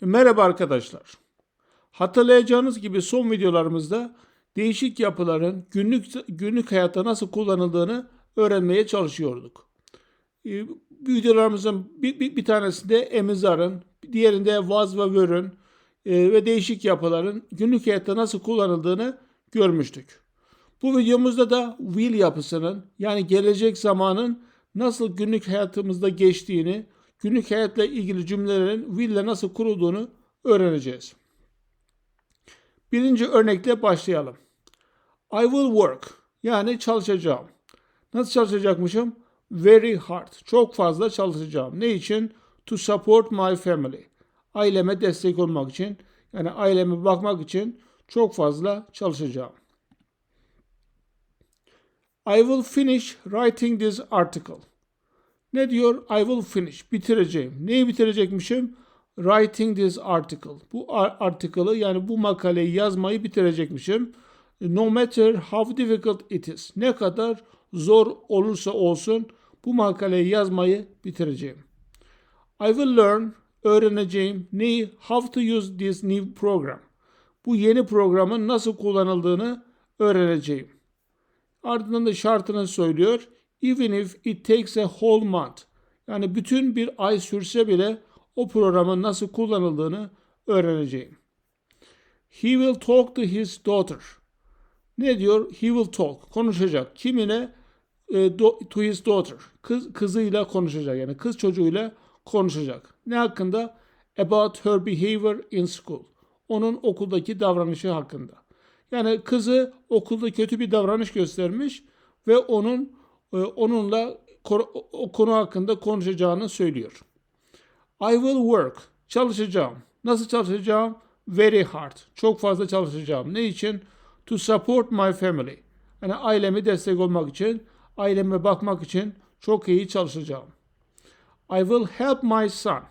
Merhaba arkadaşlar. Hatırlayacağınız gibi son videolarımızda değişik yapıların günlük günlük hayatta nasıl kullanıldığını öğrenmeye çalışıyorduk. Ee, videolarımızın bir, bir, bir tanesinde emizarın, diğerinde vaz ve vörün e, ve değişik yapıların günlük hayatta nasıl kullanıldığını görmüştük. Bu videomuzda da will yapısının yani gelecek zamanın nasıl günlük hayatımızda geçtiğini, günlük hayatla ilgili cümlelerin will nasıl kurulduğunu öğreneceğiz. Birinci örnekle başlayalım. I will work yani çalışacağım. Nasıl çalışacakmışım? Very hard. Çok fazla çalışacağım. Ne için? To support my family. Aileme destek olmak için. Yani aileme bakmak için çok fazla çalışacağım. I will finish writing this article. Ne diyor? I will finish. Bitireceğim. Neyi bitirecekmişim? Writing this article. Bu article'ı yani bu makaleyi yazmayı bitirecekmişim. No matter how difficult it is. Ne kadar zor olursa olsun bu makaleyi yazmayı bitireceğim. I will learn. Öğreneceğim. Neyi? How to use this new program. Bu yeni programın nasıl kullanıldığını öğreneceğim. Ardından da şartını söylüyor. Even if it takes a whole month. Yani bütün bir ay sürse bile o programın nasıl kullanıldığını öğreneceğim. He will talk to his daughter. Ne diyor? He will talk. Konuşacak. Kimine? E, to his daughter. Kız, kızıyla konuşacak. Yani kız çocuğuyla konuşacak. Ne hakkında? About her behavior in school. Onun okuldaki davranışı hakkında. Yani kızı okulda kötü bir davranış göstermiş ve onun onunla o konu hakkında konuşacağını söylüyor. I will work. Çalışacağım. Nasıl çalışacağım? Very hard. Çok fazla çalışacağım. Ne için? To support my family. Yani ailemi destek olmak için, aileme bakmak için çok iyi çalışacağım. I will help my son.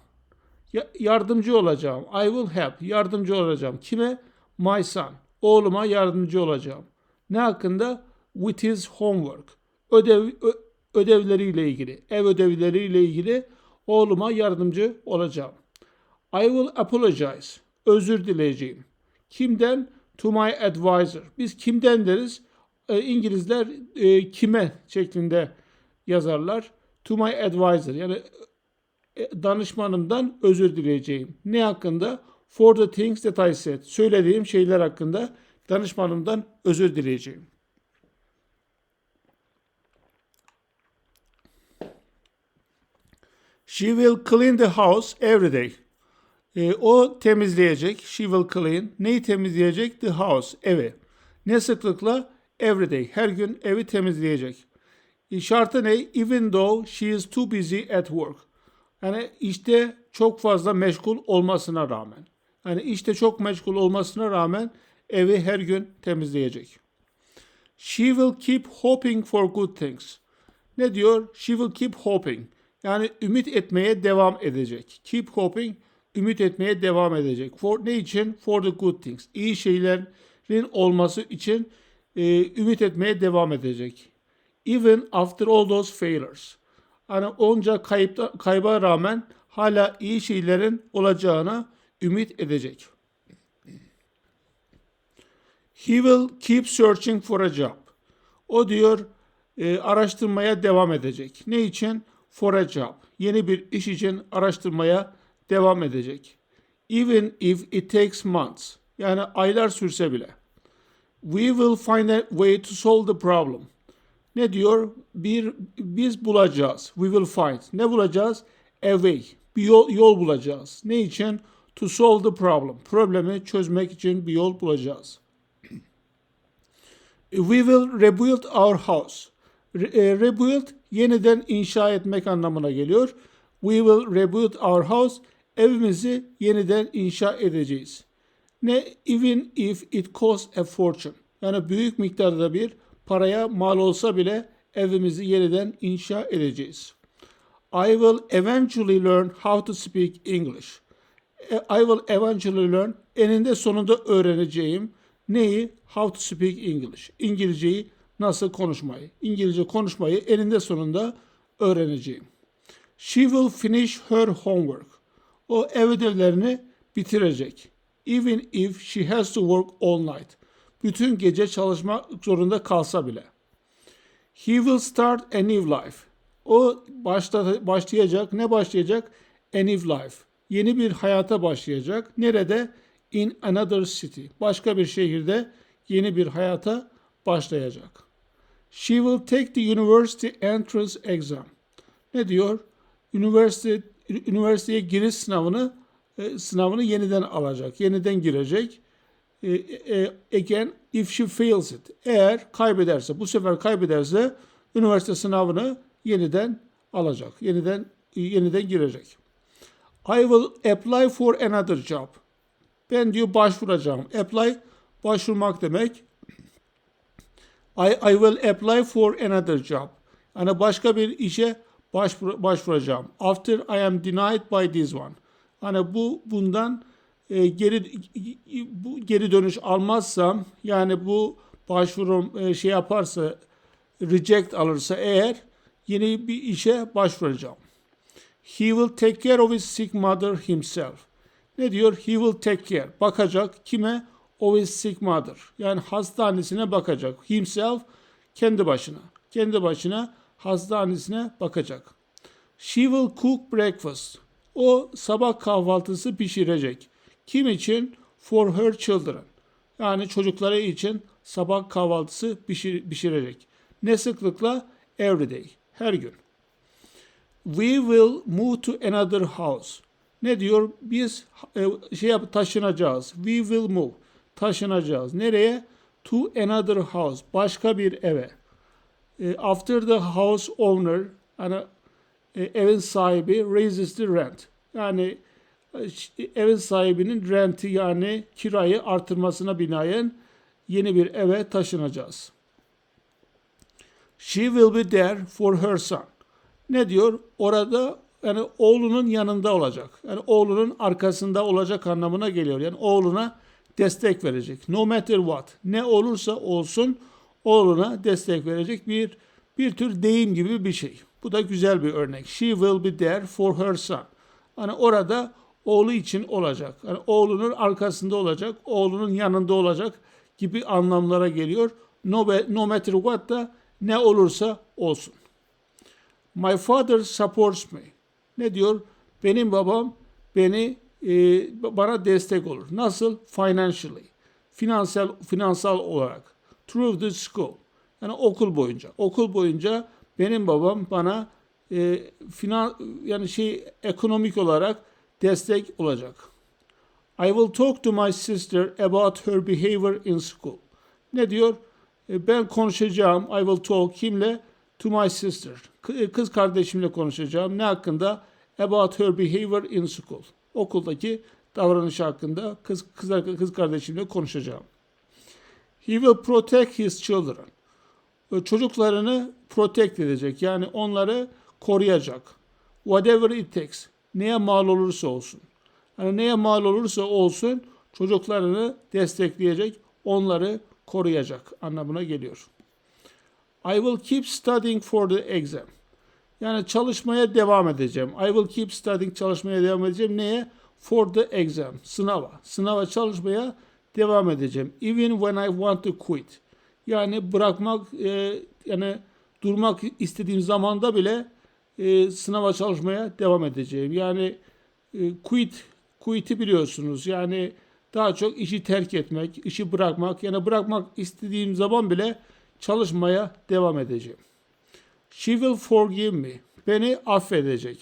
yardımcı olacağım. I will help. Yardımcı olacağım. Kime? My son. Oğluma yardımcı olacağım. Ne hakkında? With his homework. Ödev, ödevleriyle ilgili, ev ödevleriyle ilgili oğluma yardımcı olacağım. I will apologize. Özür dileyeceğim. Kimden? To my advisor. Biz kimden deriz? E, İngilizler e, kime şeklinde yazarlar. To my advisor. Yani e, danışmanımdan özür dileyeceğim. Ne hakkında? For the things that I said. Söylediğim şeyler hakkında danışmanımdan özür dileyeceğim. She will clean the house every day. E, o temizleyecek. She will clean. Neyi temizleyecek? The house. Evi. Ne sıklıkla? Every day. Her gün evi temizleyecek. E, şartı ne? Even though she is too busy at work. Yani işte çok fazla meşgul olmasına rağmen. Yani işte çok meşgul olmasına rağmen evi her gün temizleyecek. She will keep hoping for good things. Ne diyor? She will keep hoping. Yani ümit etmeye devam edecek. Keep hoping, ümit etmeye devam edecek. For ne için? For the good things. İyi şeylerin olması için e, ümit etmeye devam edecek. Even after all those failures. Yani onca kayıpta, kayba rağmen hala iyi şeylerin olacağına ümit edecek. He will keep searching for a job. O diyor e, araştırmaya devam edecek. Ne için? For a job. Yeni bir iş için araştırmaya devam edecek. Even if it takes months. Yani aylar sürse bile. We will find a way to solve the problem. Ne diyor? Bir biz bulacağız. We will find. Ne bulacağız? A way. Bir yol, yol bulacağız. Ne için? To solve the problem. Problemi çözmek için bir yol bulacağız. We will rebuild our house. Re, rebuild yeniden inşa etmek anlamına geliyor. We will rebuild our house. Evimizi yeniden inşa edeceğiz. Ne even if it costs a fortune. Yani büyük miktarda bir paraya mal olsa bile evimizi yeniden inşa edeceğiz. I will eventually learn how to speak English. E, I will eventually learn eninde sonunda öğreneceğim neyi? How to speak English. İngilizceyi nasıl konuşmayı, İngilizce konuşmayı eninde sonunda öğreneceğim. She will finish her homework. O ev ödevlerini bitirecek. Even if she has to work all night. Bütün gece çalışmak zorunda kalsa bile. He will start a new life. O başta, başlayacak. Ne başlayacak? A new life. Yeni bir hayata başlayacak. Nerede? In another city. Başka bir şehirde yeni bir hayata başlayacak. She will take the university entrance exam. Ne diyor? Üniversite üniversiteye giriş sınavını e, sınavını yeniden alacak. Yeniden girecek. E, e, again if she fails it. Eğer kaybederse, bu sefer kaybederse üniversite sınavını yeniden alacak. Yeniden yeniden girecek. I will apply for another job. Ben diyor başvuracağım. Apply başvurmak demek. I, I will apply for another job. Yani başka bir işe başvur, başvuracağım. After I am denied by this one. Hani bu bundan e, geri bu geri dönüş almazsam yani bu başvurum e, şey yaparsa reject alırsa eğer yeni bir işe başvuracağım. He will take care of his sick mother himself. Ne diyor? He will take care. Bakacak kime? Sick mother. Yani hastanesine bakacak. Himself kendi başına. Kendi başına hastanesine bakacak. She will cook breakfast. O sabah kahvaltısı pişirecek. Kim için? For her children. Yani çocukları için sabah kahvaltısı pişir, pişirecek. Ne sıklıkla? Every day. Her gün. We will move to another house. Ne diyor? Biz e, şey yap taşınacağız. We will move. Taşınacağız. Nereye? To another house. Başka bir eve. E, after the house owner hani e, evin sahibi raises the rent. Yani e, evin sahibinin renti yani kirayı artırmasına binaen yeni bir eve taşınacağız. She will be there for her son. Ne diyor? Orada yani oğlunun yanında olacak. Yani oğlunun arkasında olacak anlamına geliyor. Yani oğluna destek verecek. No matter what. Ne olursa olsun oğluna destek verecek bir bir tür deyim gibi bir şey. Bu da güzel bir örnek. She will be there for her son. Hani orada oğlu için olacak. Yani oğlunun arkasında olacak, oğlunun yanında olacak gibi anlamlara geliyor. No, no matter what da ne olursa olsun. My father supports me. Ne diyor? Benim babam beni e, bana destek olur. Nasıl? Financially. Finansal finansal olarak. Through the school. Yani okul boyunca. Okul boyunca benim babam bana e, finan yani şey ekonomik olarak destek olacak. I will talk to my sister about her behavior in school. Ne diyor? E, ben konuşacağım. I will talk kimle? To my sister. Kız kardeşimle konuşacağım. Ne hakkında? About her behavior in school. Okuldaki davranışı hakkında kız kız, kız kardeşimle konuşacağım. He will protect his children. Çocuklarını protect edecek. Yani onları koruyacak. Whatever it takes. Neye mal olursa olsun. Yani neye mal olursa olsun çocuklarını destekleyecek, onları koruyacak anlamına geliyor. I will keep studying for the exam. Yani çalışmaya devam edeceğim. I will keep studying çalışmaya devam edeceğim. Neye? For the exam. Sınava. Sınava çalışmaya devam edeceğim. Even when I want to quit. Yani bırakmak e, yani durmak istediğim zamanda bile e, sınava çalışmaya devam edeceğim. Yani e, quit quit'i biliyorsunuz. Yani daha çok işi terk etmek, işi bırakmak. Yani bırakmak istediğim zaman bile çalışmaya devam edeceğim. She will forgive me. Beni affedecek.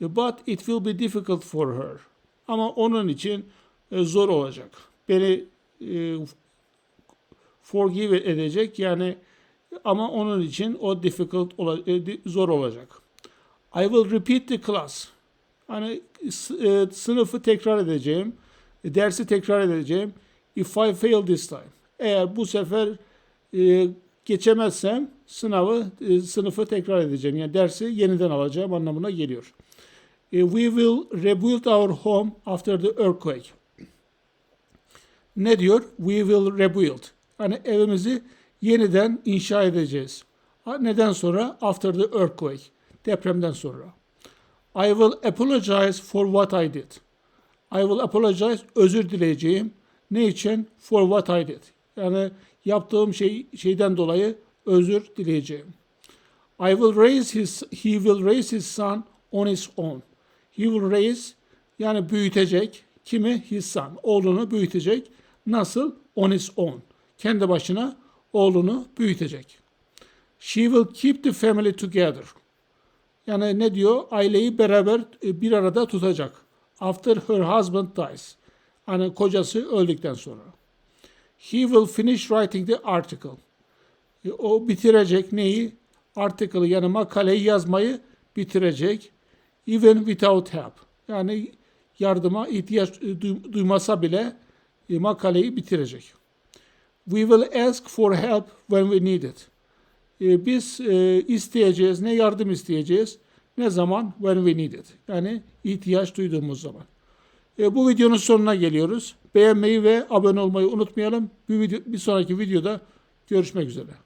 But it will be difficult for her. Ama onun için e, zor olacak. Beni e, forgive edecek yani ama onun için o difficult e, zor olacak. I will repeat the class. Hani sınıfı tekrar edeceğim. Dersi tekrar edeceğim. If I fail this time. Eğer bu sefer geçemezsem sınavı e, sınıfı tekrar edeceğim. Yani dersi yeniden alacağım anlamına geliyor. E, we will rebuild our home after the earthquake. Ne diyor? We will rebuild. Hani evimizi yeniden inşa edeceğiz. Neden sonra? After the earthquake. Depremden sonra. I will apologize for what I did. I will apologize. Özür dileyeceğim. Ne için? For what I did. Yani yaptığım şey şeyden dolayı özür dileyeceğim. I will raise his he will raise his son on his own. He will raise yani büyütecek kimi? His son. Oğlunu büyütecek. Nasıl? On his own. Kendi başına oğlunu büyütecek. She will keep the family together. Yani ne diyor? Aileyi beraber e, bir arada tutacak. After her husband dies. Hani kocası öldükten sonra. He will finish writing the article. E, O bitirecek neyi? Article'ı yani makaleyi yazmayı bitirecek. Even without help. Yani yardıma ihtiyaç e, duy- duymasa bile e, makaleyi bitirecek. We will ask for help when we need it. Biz isteyeceğiz, ne yardım isteyeceğiz, ne zaman? When we need it. Yani ihtiyaç duyduğumuz zaman. Bu videonun sonuna geliyoruz. Beğenmeyi ve abone olmayı unutmayalım. Bir, video, bir sonraki videoda görüşmek üzere.